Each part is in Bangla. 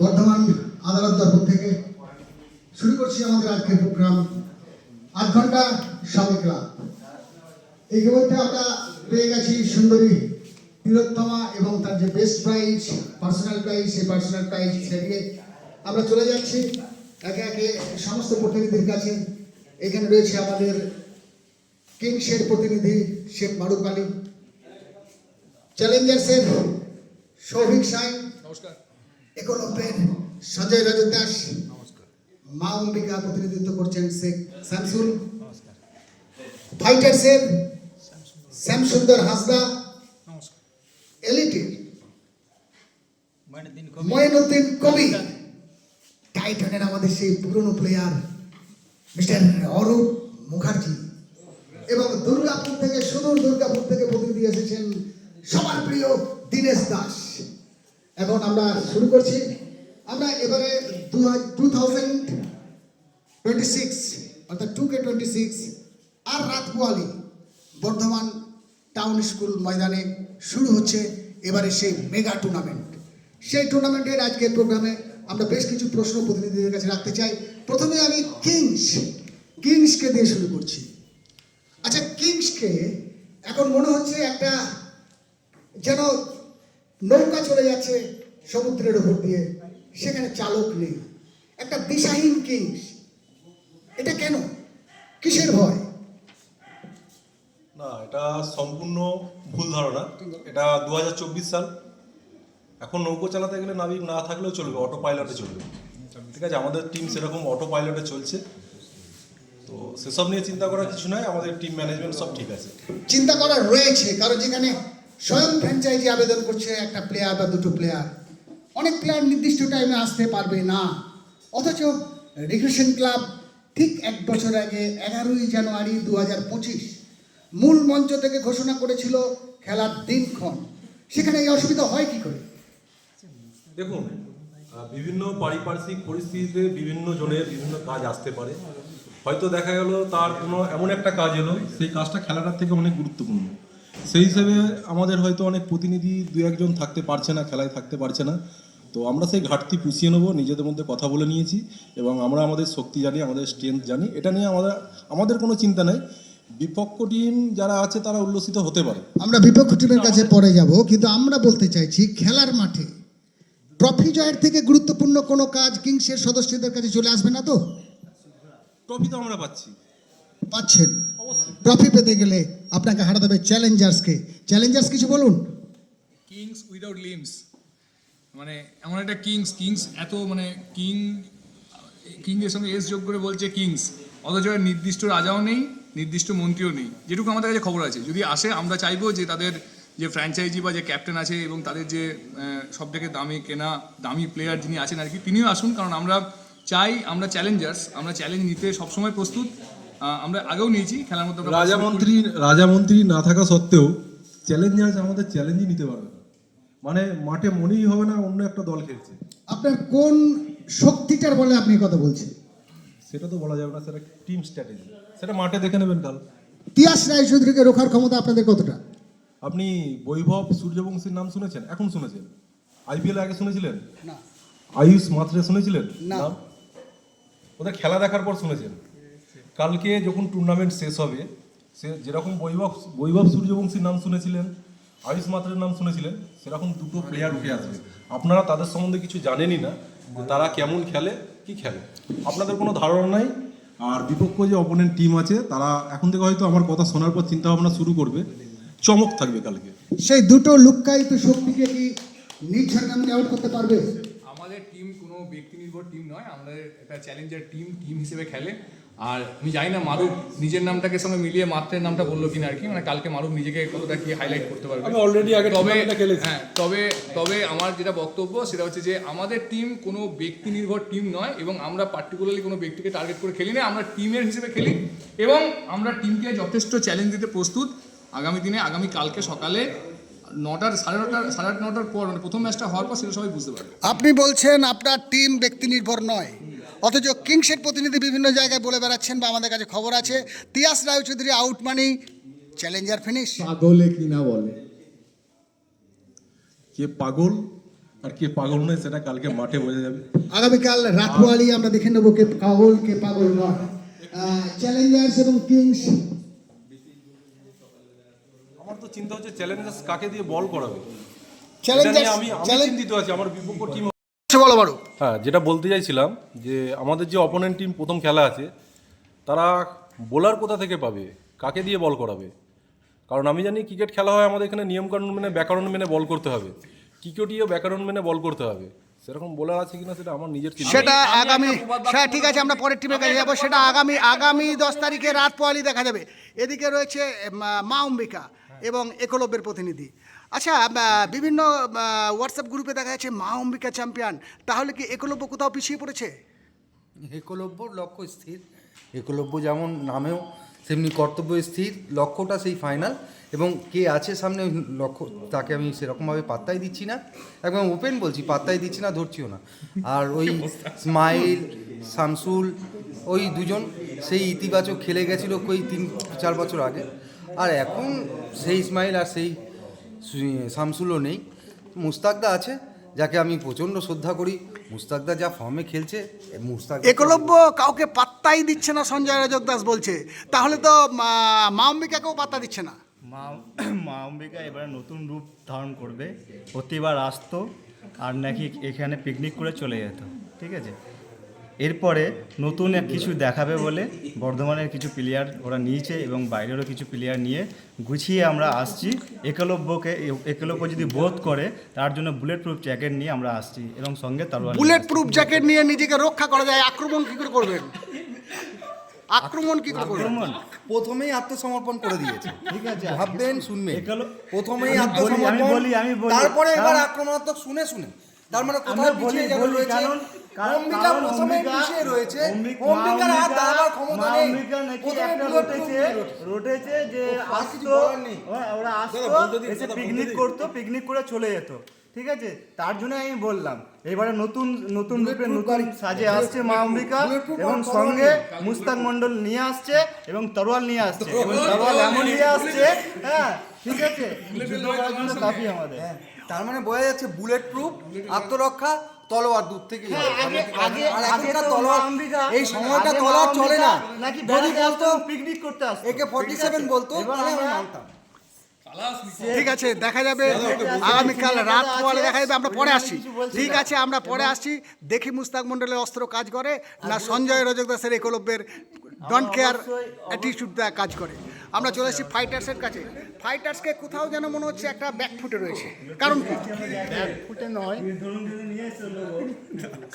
বর্ধমান আদালত দপ্তর থেকে শুরু করছি আমাদের আজকের প্রোগ্রাম। আধ ঘণ্টা স্বামী ক্লাব এই মধ্যে আমরা পেয়ে গেছি সুন্দরী, তিলোত্তমা এবং তার যে বেস্ট প্রাইজ পার্সোনাল প্রাইজ সেই পার্সোনাল প্রাইজ সেদিকে আমরা চলে যাচ্ছি। একে একে সমস্ত প্রতিনিধির কাছে। এখানে রয়েছে আমাদের কিংসের প্রতিনিধি শেখ মারুফ আলী। চ্যালেঞ্জার্সের সৌভিক সাই নমস্কার একলব্যের সঞ্জয় রজত দাস মা অম্বিকা প্রতিনিধিত্ব করছেন শেখ শামসুল। ফাইটার্সের শ্যামসুন্দর হাসদা। নমস্কার। এলিটের কবি টাইটনের আমাদের সেই পুরনো প্লেয়ার মিস্টার অরূপ মুখার্জি। এবং দুর্গাপুর থেকে সুদূর দুর্গাপুর থেকে প্রতিনিধি এসেছেন সবার প্রিয় দীনেশ দাস। এখন আমরা শুরু করছি। আমরা এবারে টু থাউজেন্ড টোয়েন্টি সিক্স, অর্থাৎ টু কে টোয়েন্টি সিক্স আর রাত পোয়ালি বর্ধমান টাউন স্কুল ময়দানে শুরু হচ্ছে এবারে সেই মেগা টুর্নামেন্ট। সেই টুর্নামেন্টের আজকের প্রোগ্রামে আমরা বেশ কিছু প্রশ্ন প্রতিনিধিদের কাছে রাখতে চাই। প্রথমে আমি কিংস, কিংসকে দিয়ে শুরু করছি। আচ্ছা কিংসকে এখন মনে হচ্ছে একটা যেন নৌকা চলে যাচ্ছে সমুদ্রের উপর দিয়ে। সেখানে চালক নেই। একটা দিশাহীন কিংস। এটা কেন? কিসের ভয়? না এটা সম্পূর্ণ ভুল ধারণা। এটা দু হাজার চব্বিশ সাল। এখন নৌকো চালাতে গেলে নাবিক না থাকলেও চলবে অটো পাইলটে চলবে। ঠিক আছে? আমাদের টিম সেরকম অটো পাইলটে চলছে। তো সেসব নিয়ে চিন্তা করার কিছু নয় আমাদের টিম ম্যানেজমেন্ট সব ঠিক আছে। চিন্তা করা রয়েছে কারণ যেখানে স্বয়ং ফ্র্যাঞ্চাইজি আবেদন করছে একটা প্লেয়ার বা দুটো প্লেয়ার অনেক প্লেয়ার নির্দিষ্ট টাইমে আসতে পারবে না। অথচ রিক্রেশন ক্লাব ঠিক এক বছর আগে এগারোই জানুয়ারি দু হাজার পঁচিশ মূল মঞ্চ থেকে ঘোষণা করেছিল খেলার দিনক্ষণ। সেখানে এই অসুবিধা হয় কি করে? দেখুন বিভিন্ন পারিপার্শ্বিক পরিস্থিতিতে বিভিন্ন জনের বিভিন্ন কাজ আসতে পারে। হয়তো দেখা গেল তার কোনো এমন একটা কাজ এলো, সেই কাজটা খেলাটার থেকে অনেক গুরুত্বপূর্ণ। সেই হিসেবে আমাদের হয়তো অনেক প্রতিনিধি দু একজন থাকতে পারছে না খেলায় থাকতে পারছে না। তো আমরা সেই ঘাটতি পুষিয়ে নেব নিজেদের মধ্যে কথা বলে নিয়েছি এবং আমরা আমাদের শক্তি জানি আমাদের স্ট্রেংথ জানি। এটা নিয়ে আমাদের আমাদের কোনো চিন্তা নেই। বিপক্ষ টিম যারা আছে তারা উল্লসিত হতে পারে। আমরা বিপক্ষ টিমের কাছে পরে যাব কিন্তু আমরা বলতে চাইছি খেলার মাঠে ট্রফি জয়ের থেকে গুরুত্বপূর্ণ কোনো কাজ কিংসের সদস্যদের কাছে চলে আসবে না তো? ট্রফি তো আমরা পাচ্ছি। পাচ্ছেন। ট্রফি পেতে গেলে আপনাকে হারাতে হবে চ্যালেঞ্জার্সকে চ্যালেঞ্জার্স কিছু বলুন? কিংস উইদাউট লিমস মানে এমন একটা কিংস কিংস এত মানে কিং কিংয়ের সঙ্গে এস যোগ করে বলছে কিংস অথচ নির্দিষ্ট রাজাও নেই, নির্দিষ্ট মন্ত্রীও নেই। যেটুকু আমাদের কাছে খবর আছে। যদি আসে, আমরা চাইব যে তাদের যে ফ্র্যাঞ্চাইজি বা যে ক্যাপ্টেন আছে এবং তাদের যে সব থেকে দামি কেনা, দামি প্লেয়ার যিনি আছেন আর কি, তিনিও আসুন। কারণ আমরা চাই, আমরা চ্যালেঞ্জার্স আমরা চ্যালেঞ্জ নিতে সবসময় প্রস্তুত। আমরা আগেও নিয়েছি খেলার মধ্যে রাজামন্ত্রী রাজামন্ত্রী না থাকা সত্ত্বেও চ্যালেঞ্জার্স আমাদের চ্যালেঞ্জই নিতে পারবে মানে মাঠে মনেই হবে না অন্য একটা দল খেলছে। আপনার কোন শক্তিটার বলে আপনি কথা বলছেন? সেটা তো বলা যাবে না সেটা টিম স্ট্র্যাটেজি সেটা মাঠে দেখে নেবেন কাল। তিয়াস রায়চৌধুরীকে রোখার ক্ষমতা আপনাদের কতটা? আপনি বৈভব সূর্যবংশীর নাম শুনেছেন? এখন শুনেছেন? আইপিএল আগে শুনেছিলেন? না। আয়ুষ মাত্রে শুনেছিলেন? না। ওদের খেলা দেখার পর শুনেছেন? কালকে যখন টুর্নামেন্ট শেষ হবে সে যেরকম বৈভব বৈভব সূর্যবংশীর নাম শুনেছিলেন আয়ুষ মাত্রের নাম শুনেছিলেন সেরকম দুটো প্লেয়ার উঠে আসবে। আপনারা তাদের সম্বন্ধে কিছু জানেনই না তারা কেমন খেলে কি খেলে। আপনাদের কোনো ধারণা নাই? আর বিপক্ষ যে অপোনেন্ট টিম আছে তারা এখন থেকে হয়তো আমার কথা শোনার পর চিন্তা ভাবনা শুরু করবে। চমক থাকবে কালকে। সেই দুটো লুক্কায়িত শক্তিকে কি নির্ঝর আউট করতে পারবে? আমাদের টিম কোনো ব্যক্তি নির্ভর টিম নয় আমাদের একটা চ্যালেঞ্জার টিম টিম হিসেবে খেলে। আর আমি জানি না মারুফ নিজের নামটাকে সঙ্গে মিলিয়ে মাত্রের নামটা বলল কিনা আর কি। মানে কালকে মারুফ নিজেকে কতটা কি হাইলাইট করতে পারবে। আমি already আগে তবে হ্যাঁ তবে তবে আমার যেটা বক্তব্য সেটা হচ্ছে যে আমাদের টিম কোনো ব্যক্তি নির্ভর টিম নয় এবং আমরা পার্টিকুলারলি কোনো ব্যক্তিকে টার্গেট করে খেলি না আমরা টিমের হিসেবে খেলি এবং আমরা টিমকে যথেষ্ট চ্যালেঞ্জ দিতে প্রস্তুত। আগামী দিনে আগামী কালকে সকালে নটার সাড়ে নটা সাড়ে আট নটার পর মানে প্রথম ম্যাচটা হওয়ার পর সেটা সবাই বুঝতে পারবে। আপনি বলছেন আপনার টিম ব্যক্তি নির্ভর নয়। অথচ কিংসের প্রতিনিধি বিভিন্ন জায়গায় বলে বেড়াচ্ছেন বা আমাদের কাছে খবর আছে। Tias Raychaudhuri out money challenger finish পাগলে কিনা বলে? কে পাগল? আর কে পাগল নয় সেটা কালকে মাঠে বোঝা যাবে। আগামীকাল রাতওয়ালি আমরা দেখে নেব কে পাগল কে পাগল নয়। চ্যালেঞ্জার্স এবং কিংস আমার তো চিন্তা হচ্ছে চ্যালেঞ্জার্স কাকে দিয়ে বল করাবে? চ্যালেঞ্জার্স আমি চিন্তিত আছি আমার বিপক্ষ টিম বলো বারো হ্যাঁ যেটা বলতে চাইছিলাম যে আমাদের যে অপোনেন্ট টিম প্রথম খেলা আছে তারা বোলার কোথা থেকে পাবে? কাকে দিয়ে বল করাবে? কারণ আমি জানি ক্রিকেট খেলা হয় আমাদের এখানে নিয়মকানুন মেনে ব্যাকরণ মেনে বল করতে হবে। ক্রিকেটীয় ব্যাকরণ মেনে বল করতে হবে। সেরকম বোলার আছে কিনা সেটা আমার নিজের চিন্তা। সেটা আগামী হ্যাঁ ঠিক আছে আমরা পরের টিমের কাছে যাব। সেটা আগামী আগামী দশ তারিখে রাত পোয়ালি দেখা যাবে। এদিকে রয়েছে মা- মা অম্বিকা এবং একলব্যের প্রতিনিধি। আচ্ছা বিভিন্ন হোয়াটসঅ্যাপ গ্রুপে দেখা যাচ্ছে মা অম্বিকা চ্যাম্পিয়ন তাহলে কি একলব্য কোথাও পিছিয়ে পড়েছে? একলব্যর লক্ষ্য স্থির। একলব্য যেমন নামেও তেমনি কর্তব্য স্থির। লক্ষ্যটা সেই ফাইনাল এবং কে আছে সামনে ওই লক্ষ্য তাকে আমি সেরকমভাবে পাত্তাই দিচ্ছি না। একদম ওপেন বলছি পাত্তাই দিচ্ছি না ধরছিও না। আর ওই স্মাইল শামসুল ওই দুজন সেই ইতিবাচক খেলে গেছিল কই তিন চার বছর আগে। আর এখন সেই স্মাইল আর সেই শামসুলও নেই। মুস্তাকদা আছে যাকে আমি প্রচণ্ড শ্রদ্ধা করি। মুস্তাকদা যা ফর্মে খেলছে মুস্তাক একলব্য কাউকে পাত্তাই দিচ্ছে না সঞ্জয় রাজক দাস বলছে। তাহলে তো মা- মা অম্বিকাকেও পাত্তা দিচ্ছে না। মা মা অম্বিকা এবারে নতুন রূপ ধারণ করবে। প্রতিবার আসতো আর নাকি এখানে পিকনিক করে চলে যেত। ঠিক আছে? এরপরে নতুন এক কিছু দেখাবে বলে বর্ধমানের কিছু প্লেয়ার ওরা নিয়েছে এবং বাইরেরও কিছু প্লেয়ার নিয়ে গুছিয়ে আমরা আসছি। একলব্যকে একলব্য যদি বোধ করে তার জন্য বুলেট প্রুফ জ্যাকেট নিয়ে আমরা আসছি এবং সঙ্গে তরোয়াল বুলেট প্রুফ জ্যাকেট নিয়ে নিজেকে রক্ষা করা যায়। আক্রমণ কি করে করবেন? আক্রমণ কি করে আক্রমণ? প্রথমেই আত্মসমর্পণ করে দিয়েছে। ঠিক আছে। ভাববেন শুনবেন। প্রথমেই আত্মসমর্পণ আমি বলি আমি বলি। তারপরে এবার আক্রমণাত্মক শুনে শুনে। তার মানে কোথাও বলি পিছিয়ে গেল বলি রয়েছে। অম্বিকা প্রথমে পিছিয়ে রয়েছে অম্বিকার হাত দাঁড়াবার ক্ষমতা নেই অম্বিকা নাকি একটা রটেছে রটেছে যে আসতো ওরা- আসতো এসে পিকনিক করতো পিকনিক করে চলে যেত ঠিক আছে তার জন্য আমি বললাম এবারে নতুন নতুন রূপে নতুন সাজে আসছে মা অম্বিকা এবং সঙ্গে মুস্তাক মন্ডল নিয়ে আসছে এবং তরোয়াল নিয়ে আসছে এবং তরোয়াল এমন নিয়ে আসছে হ্যাঁ ঠিক আছে যুদ্ধ করার জন্য কাফি আমাদের হ্যাঁ, তার মানে বোঝা যাচ্ছে বুলেট প্রুফ আত্মরক্ষা তলোয়ার দূর থেকে হ্যাঁ, আগে আগে আর আগে এখনকার তো তলোয়ার মা অম্বিকা এই সময়টা তলোয়ার চলে না। নাকি বলতো পিকনিক করতে আসতো। একে ফর্টি সেভেন বলতো মানতাম। ঠিক আছে দেখা যাবে। আগামীকাল রাত পরে দেখা যাবে আমরা পরে আসছি। ঠিক আছে আমরা পরে আসছি। দেখি মুস্তাক মন্ডলের অস্ত্র কাজ করে না সঞ্জয় রজক দাসের একলব্যের ডন কেয়ার অ্যাটিটিউড কাজ করে। আমরা চলে এসেছি ফাইটার্সের কাছে। ফাইটার্সকে কোথাও যেন মনে হচ্ছে একটা ব্যাক ফুটে রয়েছে। কারণ কি? ফুটে নয়।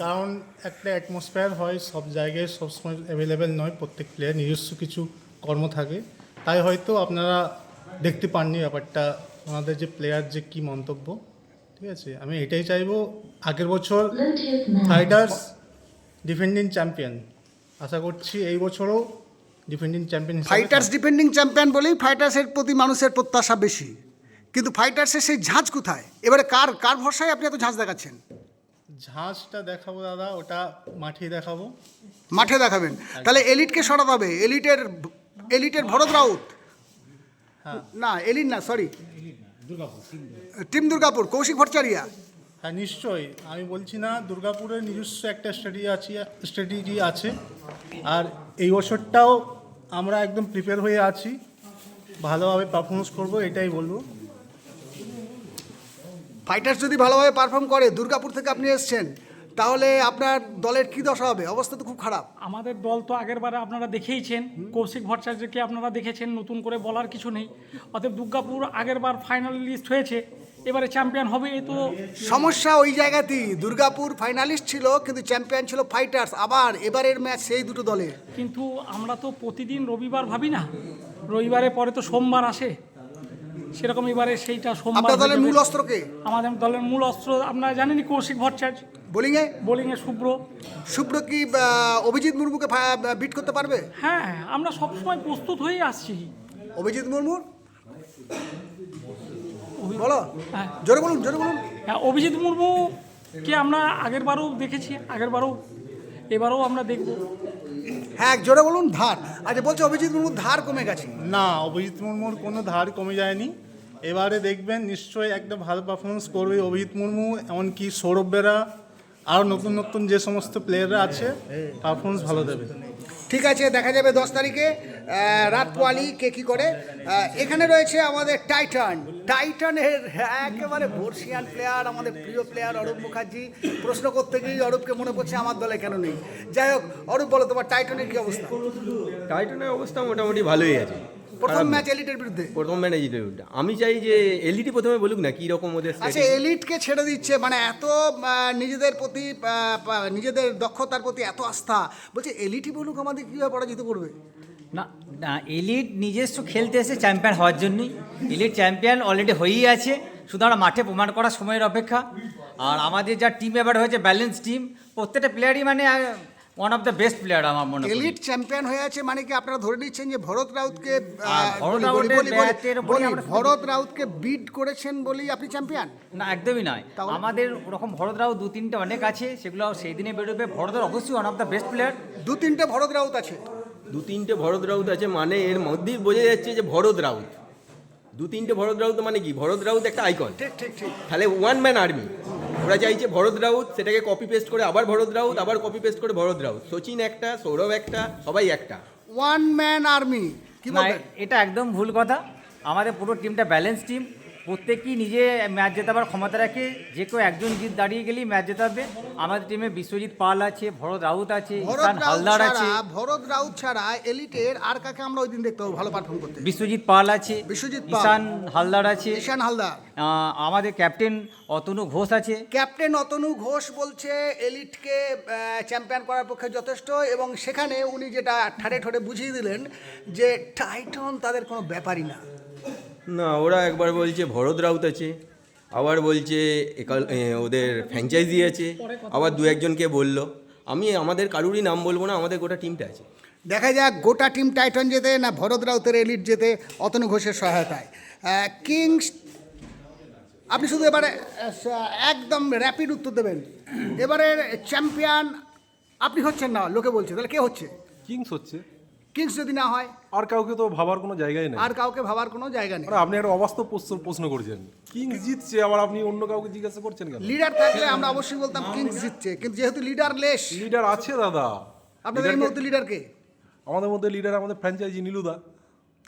কারণ একটা অ্যাটমসফিয়ার হয় সব জায়গায় সবসময় অ্যাভেলেবেল নয়। প্রত্যেক প্লেয়ার নিজস্ব কিছু কর্ম থাকে। তাই হয়তো আপনারা দেখতে পাননি ব্যাপারটা। ওনাদের যে প্লেয়ার যে কি মন্তব্য ঠিক আছে? আমি এটাই চাইব আগের বছর ফাইটার্স ডিফেন্ডিং চ্যাম্পিয়ন আশা করছি এই বছরও defending champion fighters defending champion বলেই ফাইটার্সের প্রতি মানুষের প্রত্যাশা বেশি। কিন্তু ফাইটার্সের সেই ঝাঁজ কোথায়? এবারে কার কার ভরসায় আপনি এত ঝাঁজ দেখাচ্ছেন? ঝাঁজটা দেখাবো দাদা ওটা মাঠে দেখাবো। মাঠে দেখাবেন। তাহলে এলিটকে সরাতে হবে। এলিটের এলিটের ভরত রাউত। হ্যাঁ। না এলিট না সরি টিম দুর্গাপুর কৌশিক ভট্টাচারিয়া। হ্যাঁ নিশ্চয়ই। আমি বলছি না দুর্গাপুরের নিজস্ব একটা স্ট্র্যাটেজি আছে স্ট্র্যাটেজি আছে। আর এই বছরটাও আমরা একদম প্রিপেয়ার হয়ে আছি। ভালোভাবে পারফরমেন্স করব, এটাই বলব। ফাইটার্স যদি ভালোভাবে পারফর্ম করে, দুর্গাপুর থেকে আপনি এসছেন তাহলে আপনার দলের কি দশা হবে? অবস্থা তো খুব খারাপ। আমাদের দল তো আগের বারে আপনারা দেখেইছেন। কৌশিক ভট্টাচার্যকে আপনারা দেখেছেন নতুন করে বলার কিছু নেই। অতএব দুর্গাপুর আগের বার ফাইনালিস্ট হয়েছে। এবারে চ্যাম্পিয়ন হবে এ তো সমস্যা ওই জায়গাতেই। দুর্গাপুর ফাইনালিস্ট ছিল কিন্তু চ্যাম্পিয়ন ছিল ফাইটার্স আবার এবারের ম্যাচ সেই দুটো দলের। কিন্তু আমরা তো প্রতিদিন রবিবার ভাবি না। রবিবারের পরে তো সোমবার আসে। সেরকম এবারে সেইটা সোমবার দলের মূল অস্ত্রকে আমাদের দলের মূল অস্ত্র আপনারা জানেনই কৌশিক ভট্টাচার্য। বোলিংয়ে? বোলিংয়ে শুভ্র। শুভ্র কি অভিজিৎ মুর্মুকে বিট করতে পারবে? হ্যাঁ আমরা সবসময় প্রস্তুত হয়ে আসছি। অভিজিৎ মুর্মুর বলো। হ্যাঁ। জোরে বলুন জোরে বলুন। হ্যাঁ অভিজিৎ মুর্মুকে আমরা আগের বারও দেখেছি আগের বারও এবারও আমরা দেখব। হ্যাঁ জোরে বলুন ধার। আচ্ছা বলছে অভিজিৎ মুর্মুর ধার কমে গেছে। না অভিজিৎ মুর্মুর কোনো ধার কমে যায়নি। এবারে দেখবেন নিশ্চয়ই একটা ভালো পারফরমেন্স করবে অভিজিৎ মুর্মু এমনকি সৌরভ বেরা আরও নতুন নতুন যে সমস্ত প্লেয়াররা আছে পারফরমেন্স ভালো দেবে। ঠিক আছে দেখা যাবে দশ তারিখে। রাত পোয়ালি কে কি করে? এখানে রয়েছে আমাদের টাইটান। টাইটানের একেবারে বর্ষিয়ান প্লেয়ার আমাদের প্রিয় প্লেয়ার অরূপ মুখার্জি। প্রশ্ন করতে গিয়ে অরূপকে মনে করছে আমার দলে কেন নেই। যাই হোক অরূপ বলো তোমার টাইটানের কি অবস্থা? টাইটনের অবস্থা মোটামুটি ভালোই আছে। প্রথম ম্যাচ এলিটের বিরুদ্ধে। প্রথম ম্যানেজারের আমি চাই যে এলইডি প্রথমে বলুক না কি রকম ওদের আচ্ছা। এলিটকে ছেড়ে দিচ্ছে মানে এত নিজেদের প্রতি নিজেদের দক্ষতার প্রতি এত আস্থা। বলছে এলিটই বলুক আমাদের কীভাবে পরাজিত করবে? না না এলিট নিজস্ব খেলতে এসে চ্যাম্পিয়ন হওয়ার জন্যই। এলিট চ্যাম্পিয়ন অলরেডি হয়েই আছে। শুধু আমরা মাঠে প্রমাণ করার সময়ের অপেক্ষা। আর আমাদের যা টিম এবার হয়েছে ব্যালেন্স টিম প্রত্যেকটা প্লেয়ারই মানে one of the best player আমার মনে হয় এলিট চ্যাম্পিয়ন হয়ে আছে মানে কি আপনারা ধরে নিচ্ছেন যে ভরত রাউতকে ভরত ভরত রাউতকে বিট করেছেন বলেই আপনি চ্যাম্পিয়ন না একদমই নয়? আমাদের ওরকম ভরতরাও দু তিনটে অনেক আছে সেগুলো সেই দিনে বেরোবে। ভরতর অবশ্যই one of the best player দু তিনটে ভরত রাউত আছে। দু তিনটে ভরত রাউত আছে মানে এর মধ্যেই বোঝা যাচ্ছে যে ভরত রাউত। দু তিনটে ভরত রাউত মানে কি? ভরত রাউত একটা আইকন ঠিক ঠিক ঠিক। তাহলে ওয়ান ম্যান আর্মি ওরা চাইছে ভরত রাউত সেটাকে কপি পেস্ট করে আবার ভরত রাউত আবার কপি পেস্ট করে ভরত রাউত। সচিন একটা সৌরভ একটা সবাই একটা। ওয়ান ম্যান আর্মি কি না বলবেন? এটা একদম ভুল কথা। আমাদের পুরো টিমটা ব্যালেন্স টিম প্রত্যেকেই নিজে ম্যাচ জেতাবার ক্ষমতা রাখে। যে কেউ একজন জিত দাঁড়িয়ে গেলেই ম্যাচ জেতাবে। আমাদের টিমে বিশ্বজিৎ পাল আছে ভরত রাউত আছে হালদার আছে। ভরত রাউত ছাড়া এলিটের আর কাকে আমরা ওই দিন দেখতে পাবো? ভালো পারফর্ম করতে। বিশ্বজিৎ পাল আছে বিশ্বজিৎ। ঈশান হালদার আছে। ঈশান হালদার। আমাদের ক্যাপ্টেন অতনু ঘোষ আছে। ক্যাপ্টেন অতনু ঘোষ বলছে এলিটকে চ্যাম্পিয়ন করার পক্ষে যথেষ্ট এবং সেখানে উনি যেটা ঠাড়ে ঠোড়ে বুঝিয়ে দিলেন যে টাইটন তাদের কোনো ব্যাপারই না। না ওরা একবার বলছে ভরত রাউত আছে আবার বলছে একাল- ওদের ফ্র্যাঞ্চাইজি আছে আবার দু একজনকে বলল। আমি আমাদের কারুরই নাম বলব না আমাদের গোটা টিমটা আছে। দেখা যাক গোটা টিম টাইটন যেতে না ভরত রাউতের এলিট যেতে অতনু ঘোষের সহায়তায়। কিংস আপনি শুধু এবারে একদম র্যাপিড উত্তর দেবেন। এবারে চ্যাম্পিয়ন আপনি হচ্ছেন না লোকে বলছে তাহলে কে হচ্ছে? কিংস হচ্ছে। কিংস যদি না হয় আর কাউকে তো ভাবার কোনো জায়গাই নেই। আর কাউকে ভাবার কোনো জায়গা নেই। আপনি একটা অবাস্তব প্রশ্ন- প্রশ্ন করছেন। কিংস জিতছে আবার আপনি অন্য কাউকে জিজ্ঞাসা করছেন কেন? লিডার থাকলে আমরা অবশ্যই বলতাম কিংস জিতছে কিন্তু যেহেতু লিডার লেস লিডার আছে দাদা। আপনাদের মধ্যে মুহূর্তে লিডার কে? আমাদের মধ্যে লিডার আমাদের ফ্র্যাঞ্চাইজি নীলুদা।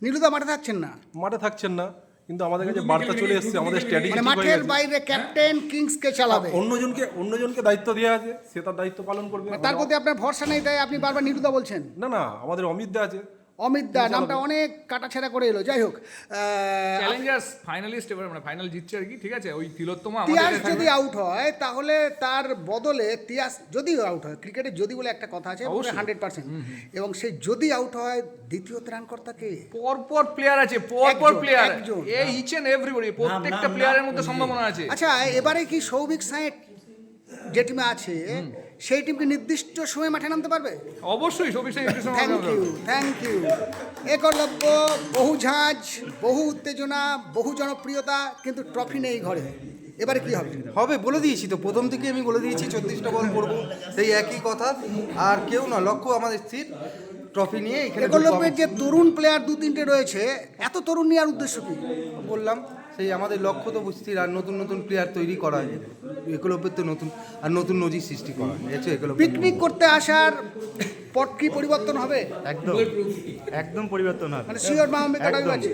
নীলুদা মাঠে থাকছেন না? মাঠে থাকছেন না। কিন্তু আমাদের কাছে বার্তা চলে এসেছে আমাদের স্ট্র্যাটেজি মানে মাঠের বাইরে ক্যাপ্টেন কিংস কে চালাবে অন্যজনকে অন্যজনকে দায়িত্ব দেওয়া আছে সে তার দায়িত্ব পালন করবে। তার প্রতি আপনার ভরসা নেই তাই আপনি বারবার নিরুদা বলছেন? না না আমাদের অমিত দা আছে। অমিত দা নামটা অনেক কাটাছেড়া করে এলো। যাই হোক চ্যালেঞ্জার্স ফাইনালিস্ট এবার মানে ফাইনাল জিতছে আর কি ঠিক আছে? ওই তিলোত্তমা তিয়াস আমাদের যদি আউট হয় তাহলে তার বদলে তিয়াস যদি আউট হয় ক্রিকেটে যদি বলে একটা কথা আছে হান্ড্রেড পার্সেন্ট এবং সে যদি আউট হয় দ্বিতীয় ত্রাণকর্তা কে পর পর প্লেয়ার আছে পর পর প্লেয়ার এই ইচ এন্ড এভরিবডি প্রত্যেকটা প্লেয়ারের মধ্যে সম্ভাবনা আছে। আচ্ছা এবারে কি সৌভিক সাঁয়েট যে টিমে আছে সেই টিমকে নির্দিষ্ট সময় মাঠে নামতে পারবে? অবশ্যই thank you thank you Eklavya বহু ঝাঁজ বহু উত্তেজনা বহু জনপ্রিয়তা কিন্তু ট্রফি নেই ঘরে। এবারে কি হবে? হবে বলে দিয়েছি তো। প্রথম থেকে আমি বলে দিয়েছি চব্বিশটা বল করব। সেই একই কথা। আর কেউ না লক্ষ্য আমাদের স্থির। ট্রফি নিয়ে এখানে একলব্যের যে তরুণ প্লেয়ার দু তিনটে রয়েছে এত তরুণ নেওয়ার উদ্দেশ্য কি? বললাম সেই আমাদের লক্ষ্য তো স্থির আর নতুন নতুন প্লেয়ার তৈরি করা একলব্যের তো নতুন আর নতুন নজির সৃষ্টি করা হচ্ছে একলব্য পিকনিক করতে আসার পট কি পরিবর্তন হবে? একদম একদম পরিবর্তন হবে। মানে শিওর মাহমুদ কাটাবি একদম আছে?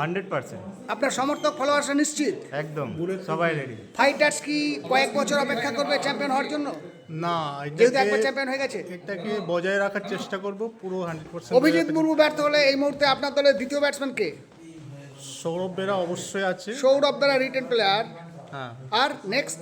হান্ড্রেড পার্সেন্ট আপনার সমর্থক ফলোয়ার্সরা নিশ্চিত? একদম সবাই রেডি ফাইটার্স কি কয়েক বছর অপেক্ষা করবে চ্যাম্পিয়ন হওয়ার জন্য? না যেহেতু একবার চ্যাম্পিয়ন হয়ে গেছে। এটাকে বজায় রাখার চেষ্টা করব পুরো হান্ড্রেড পার্সেন্ট অভিজিৎ মুর্মু ব্যর্থ হলে এই মুহূর্তে আপনার দলের দ্বিতীয় ব্যাটসম্যান কে? সৌরভ বেরা অবশ্যই আছে। সৌরভ দ্বারা রিটেন প্লেয়ার হ্যাঁ। আর নেক্সট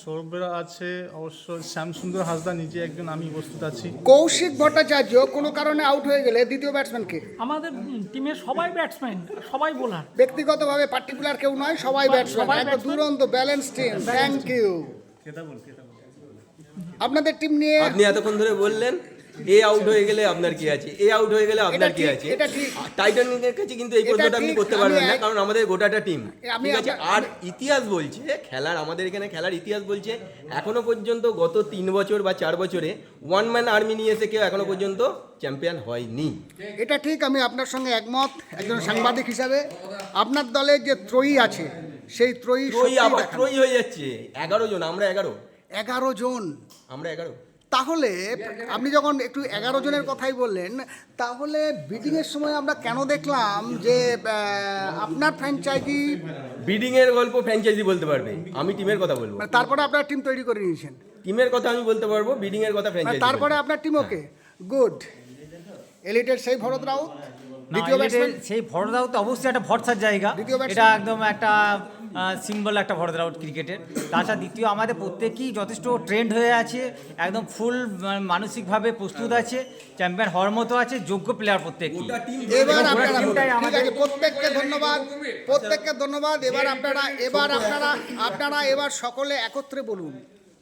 সৌরভ বেরা আছে অবশ্য শ্যামসুন্দর হাসদা নিজে একজন আমি উপস্থিত আছি। কৌশিক ভট্টাচার্য কোনো কারণে আউট হয়ে গেলে দ্বিতীয় ব্যাটসম্যান কে? আমাদের টিমের সবাই ব্যাটসম্যান সবাই বোলার ব্যক্তিগতভাবে পার্টিকুলার কেউ নয় সবাই ব্যাটসম্যান একদম দুরন্ত ব্যালেন্স টিম থ্যাংক ইউ আপনাদের টিম নিয়ে আপনি এতক্ষণ ধরে বললেন এ আউট হয়ে গেলে আপনার কি আছে? এ আউট হয়ে গেলে আপনার কি আছে? টাইটানিকের কাছে কিন্তু এই প্রশ্নটা আপনি করতে পারবেন না কারণ আমাদের গোটাটা টিম ঠিক আছে? আর ইতিহাস বলছে খেলার আমাদের এখানে খেলার ইতিহাস বলছে এখনও পর্যন্ত গত তিন বছর বা চার বছরে ওয়ান ম্যান আর্মি নিয়ে এসে কেউ এখনও পর্যন্ত চ্যাম্পিয়ন হয়নি। এটা ঠিক আমি আপনার সঙ্গে একমত একজন সাংবাদিক হিসাবে। আপনার দলে যে ত্রয়ী আছে সেই ত্রয়ী ত্রয়ী সত্যিই আবার ত্রয়ী হয়ে যাচ্ছে। এগারো জন আমরা এগারো। এগারো জন। আমরা এগারো। তাহলে আপনি যখন একটু এগারো জনের কথাই বললেন তাহলে বিডিংয়ের সময় আমরা কেন দেখলাম যে আপনার ফ্র্যাঞ্চাইজি বিডিং এর গল্প ফ্র্যাঞ্চাইজি বলতে পারবে। আমি টিমের কথা বলব। মানে তারপরে আপনার টিম তৈরি করে নিয়েছেন। টিমের কথা আমি বলতে পারব বিডিং এর কথা মানে ফ্র্যাঞ্চাইজি তারপরে আপনার টিম ওকে গুড এলিটের সেই ভরত রাউত দ্বিতীয় ব্যাটসম্যান সেই ভরদাও তো অবশ্যই একটা ভরসার জায়গা? এটা একদম একটা সিম্বল একটা ভরদার আউট ক্রিকেটের তাছাড়া দ্বিতীয় আমাদের প্রত্যেকেই যথেষ্ট ট্রেন্ড হয়ে আছে একদম ফুল মানসিকভাবে প্রস্তুত আছে চ্যাম্পিয়ন হওয়ার মতো আছে যোগ্য প্লেয়ার প্রত্যেক এবার আপনারা গোটা টিমটাই ঠিক আমাদের- আছে প্রত্যেককে ধন্যবাদ প্রত্যেককে ধন্যবাদ এবার আপনারা এবার আপনারা আপনারা এবার সকলে একত্রে বলুন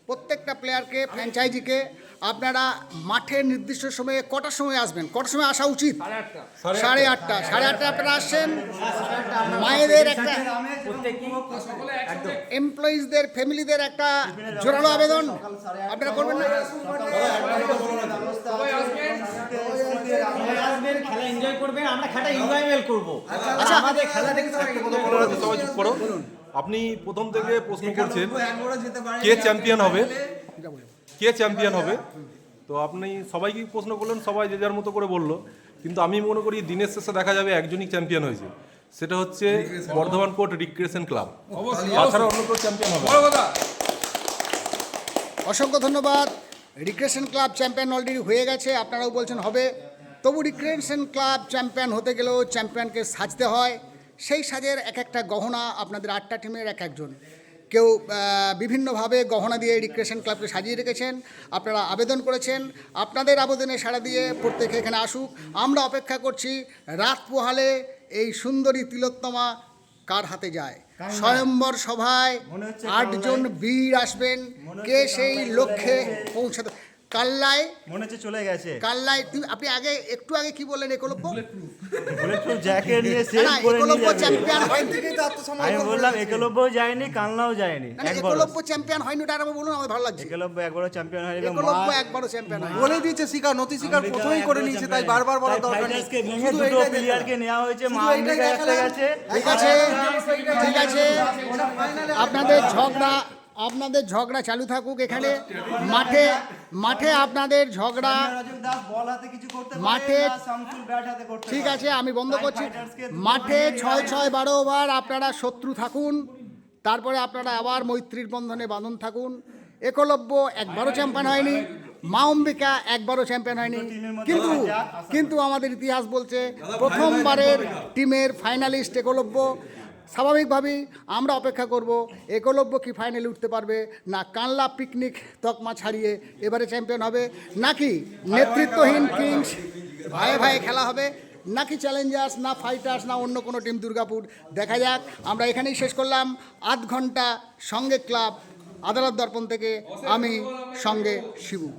প্রত্যেকটা প্লেয়ারকে ফ্র্যাঞ্চাইজিকে আপনারা মাঠের নির্দিষ্ট সময়ে কটার সময় আসবেন? কটার সময় আসা উচিত? সাড়ে আটটা। সাড়ে আটটা। আপনারা আসছেন? মায়েদের একটা এমপ্লয়িজদের ফ্যামিলিদের একটা জোরালো আবেদন? আপনারা করবেন না? আসবেন, খেলা এনজয় আমরা খেলা এনজয়মেন্ট করব। আচ্ছা। আমাদের খেলা দেখতে সবাই চুপ করো। আপনি প্রথম থেকে প্রশ্ন করছেন কে চ্যাম্পিয়ন হবে? কে চ্যাম্পিয়ন হবে? তো আপনি সবাইকে প্রশ্ন করলেন সবাই যে যার মতো করে বলল। কিন্তু আমি মনে করি দিনের শেষে দেখা যাবে একজনই চ্যাম্পিয়ন হয়েছে। সেটা হচ্ছে বর্ধমান কোর্ট রিক্রিয়েশন ক্লাব তাছাড়া অন্য কেউ চ্যাম্পিয়ন হবে না। বড় কথা। অসংখ্য ধন্যবাদ। রিক্রিয়েশন ক্লাব চ্যাম্পিয়ন অলরেডি হয়ে গেছে আপনারাও বলছেন হবে। তবু রিক্রিয়েশন ক্লাব চ্যাম্পিয়ন হতে গেলেও চ্যাম্পিয়নকে সাজতে হয়। সেই সাজের এক একটা গহনা আপনাদের আটটা টিমের এক একজন। কেউ বিভিন্নভাবে গহনা দিয়ে রিক্রিয়েশন ক্লাবকে সাজিয়ে রেখেছেন আপনারা আবেদন করেছেন আপনাদের আবেদনে সাড়া দিয়ে প্রত্যেকে এখানে আসুক। আমরা অপেক্ষা করছি রাত পোহালে এই সুন্দরী তিলোত্তমা কার হাতে যায়? স্বয়ম্বর সভায় আটজন বীর আসবেন। কে সেই লক্ষ্যে পৌঁছাতে কাল্লায় মনে হচ্ছে চলে গেছে। কাল্লায় তুমি- আপনি আগে একটু আগে কি বললেন একলব্য? বুলেটপ্রুফ জ্যাকে নিয়ে সেভ করে নিয়ে যাবে। চ্যাম্পিয়ন হয়নি। আমি বললাম একলব্যও যায়নি কানলাও যায়নি একলব্য চ্যাম্পিয়ন হয়নি ওটা আরেকবার বলুন আমার ভালো লাগছে। একলব্য একবারও চ্যাম্পিয়ন হয়নি একলব্য একবারও চ্যাম্পিয়ন হয়নি। বলে দিয়েছে শিকার নতি শিকার প্রথমেই করে নিয়েছে তাই বারবার বলার তাই দরকার নেই। শুধু দুটো প্লেয়ারকে নেওয়া হয়েছে মা আমেরিকা একটা গেছে ঠিক আছে ঠিক আছে। আপনাদের ঝগড়া আপনাদের ঝগড়া চালু থাকুক এখানে। মাঠে মাঠে আপনাদের ঝগড়া। মাঠে- ঠিক আছে, আমি বন্ধ করছি। মাঠে ছয় ছয় বারো ওভার আপনারা শত্রু থাকুন। তারপরে আপনারা আবার মৈত্রীর বন্ধনে বাঁধন থাকুন। একলব্য একবারও চ্যাম্পিয়ন হয়নি। মা অম্বিকা একবারও চ্যাম্পিয়ন হয়নি। কিন্তু কিন্তু আমাদের ইতিহাস বলছে, প্রথমবারের টিমের ফাইনালিস্ট একলব্য। স্বাভাবিকভাবেই আমরা অপেক্ষা করব, একলব্য কি ফাইনালে উঠতে পারবে, না কানলা পিকনিক তকমা ছাড়িয়ে এবারে চ্যাম্পিয়ন হবে, নাকি নেতৃত্বহীন কিংস ভাইয়ে ভাইয়ে খেলা হবে, নাকি চ্যালেঞ্জার্স না ফাইটার্স না অন্য কোনো টিম দুর্গাপুর। দেখা যাক, আমরা এখানেই শেষ করলাম। আধ ঘণ্টা সঙ্গে ক্লাব আদালত দর্পণ থেকে আমি সঙ্গে শিবু।